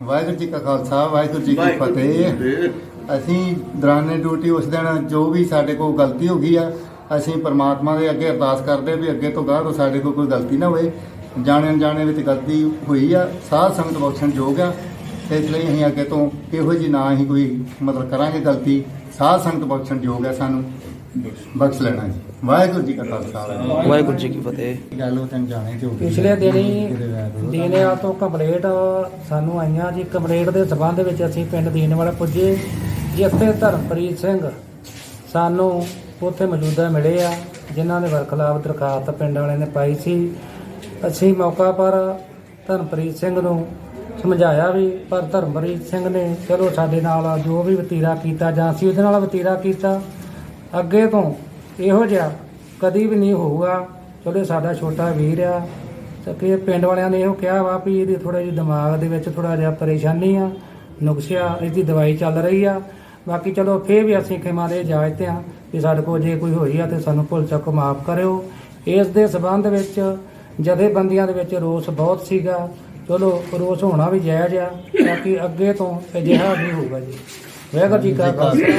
ਵਾਹਿਗੁਰੂ ਜੀ ਕਾ ਖਾਲਸਾ ਵਾਹਿਗੁਰੂ ਜੀ ਕੀ ਫਤਿਹ। ਅਸੀਂ ਦੌਰਾਨੇ ਡਿਊਟੀ ਉਸ ਦਿਨ ਜੋ ਵੀ ਸਾਡੇ ਕੋਲ ਗਲਤੀ ਹੋ ਗਈ ਆ ਅਸੀਂ ਪਰਮਾਤਮਾ ਦੇ ਅੱਗੇ ਅਰਦਾਸ ਕਰਦੇ ਵੀ ਅੱਗੇ ਤੋਂ ਗਾਹ ਤੋਂ ਸਾਡੇ ਕੋਲ ਕੋਈ ਗਲਤੀ ਨਾ ਹੋਵੇ ਜਾਣੇ ਅਣਜਾਣੇ ਵਿੱਚ ਗਲਤੀ ਹੋਈ ਆ ਸਾਧ ਸੰਗਤ ਬਖਸ਼ਣ ਯੋਗ ਆ। ਇਸ ਲਈ ਅਸੀਂ ਅੱਗੇ ਤੋਂ ਇਹੋ ਜੀ ਨਾ ਹੀ ਕੋਈ ਮਤਲਬ ਕਰਾਂਗੇ ਗਲਤੀ ਸਾਧ ਸੰਗਤ ਬਖਸ਼ਣ ਯੋਗ ਆ ਸਾਨੂੰ। ਬਖਸ਼ ਲੈਣਾ ਜੀ। ਵਾਹਿਗੁਰੂ ਜੀ ਕਾ ਖਾਲਸਾ। ਵਾਹਿਗੁਰੂ ਜੀ ਕੀ ਫਤਿਹ। ਗੱਲ ਉਹ ਤੈਨੂੰ ਜਾਣੇ ਜੋ ਪਿਛਲੇ ਦਿਨੀ ਦੀਨੇਵਾਲ ਤੋਂ ਕੰਪਲੇਂਟ ਸਾਨੂੰ ਆਈਆਂ ਜੀ। ਕੰਪਲੇਂਟ ਦੇ ਸਬੰਧ ਵਿੱਚ ਅਸੀਂ ਪਿੰਡ ਦੀਨੇਵਾਲ ਪੁੱਜੇ ਜਿੱਥੇ ਧਰਮਪ੍ਰੀਤ ਸਿੰਘ ਸਾਨੂੰ ਉੱਥੇ ਮੌਜੂਦਾ ਮਿਲੇ ਆ, ਜਿਨ੍ਹਾਂ ਦੇ ਵਰਖਲਾਫ ਦਰਖਾਸਤ ਪਿੰਡ ਵਾਲਿਆਂ ਨੇ ਪਾਈ ਸੀ। ਅਸੀਂ ਮੌਕਾ ਪਰ ਧਰਮਪ੍ਰੀਤ ਸਿੰਘ ਨੂੰ ਸਮਝਾਇਆ ਵੀ, ਪਰ ਧਰਮਪ੍ਰੀਤ ਸਿੰਘ ਨੇ, ਚਲੋ ਸਾਡੇ ਨਾਲ ਜੋ ਵੀ ਵਤੀਰਾ ਕੀਤਾ, ਜਾਂ ਅਸੀਂ ਉਹਦੇ ਨਾਲ ਵਤੀਰਾ ਕੀਤਾ, ਅੱਗੇ ਤੋਂ ਇਹੋ ਜਿਹਾ ਕਦੀ ਵੀ ਨਹੀਂ ਹੋਊਗਾ। ਚਲੋ, ਇਹ ਸਾਡਾ ਛੋਟਾ ਵੀਰ ਆ। ਕਿ ਪਿੰਡ ਵਾਲਿਆਂ ਨੇ ਇਹੋ ਕਿਹਾ ਵਾ ਵੀ ਇਹਦੀ ਥੋੜਾ ਜਿਹਾ ਦਿਮਾਗ ਦੇ ਵਿੱਚ ਥੋੜਾ ਜਿਹਾ ਪਰੇਸ਼ਾਨੀ ਆ, ਨੁਕਸਿਆ, ਇਹਦੀ ਦਵਾਈ ਚੱਲ ਰਹੀ ਆ। ਬਾਕੀ ਚਲੋ, ਫੇਰ ਵੀ ਅਸੀਂ ਖਿਮਾ ਦੇ ਇਜਾਜ਼ਤ ਆ ਵੀ ਸਾਡੇ ਕੋਲ ਜੇ ਕੋਈ ਹੋਈ ਆ ਤੇ ਸਾਨੂੰ ਭੁੱਲ ਚੱਕ ਮਾਫ ਕਰਿਓ। ਇਸ ਦੇ ਸਬੰਧ ਵਿੱਚ ਜਥੇਬੰਦੀਆਂ ਦੇ ਵਿੱਚ ਰੋਸ ਬਹੁਤ ਸੀਗਾ। ਚਲੋ, ਰੋਸ ਹੋਣਾ ਵੀ ਜਾਇਜ਼ ਆ, ਬਾਕੀ ਅੱਗੇ ਤੋਂ ਅਜਿਹਾ ਨਹੀਂ ਹੋਊਗਾ ਜੀ। ਵਾਹਿਗੁਰੂ ਜੀ ਕਾ ਖਾਲਸਾ।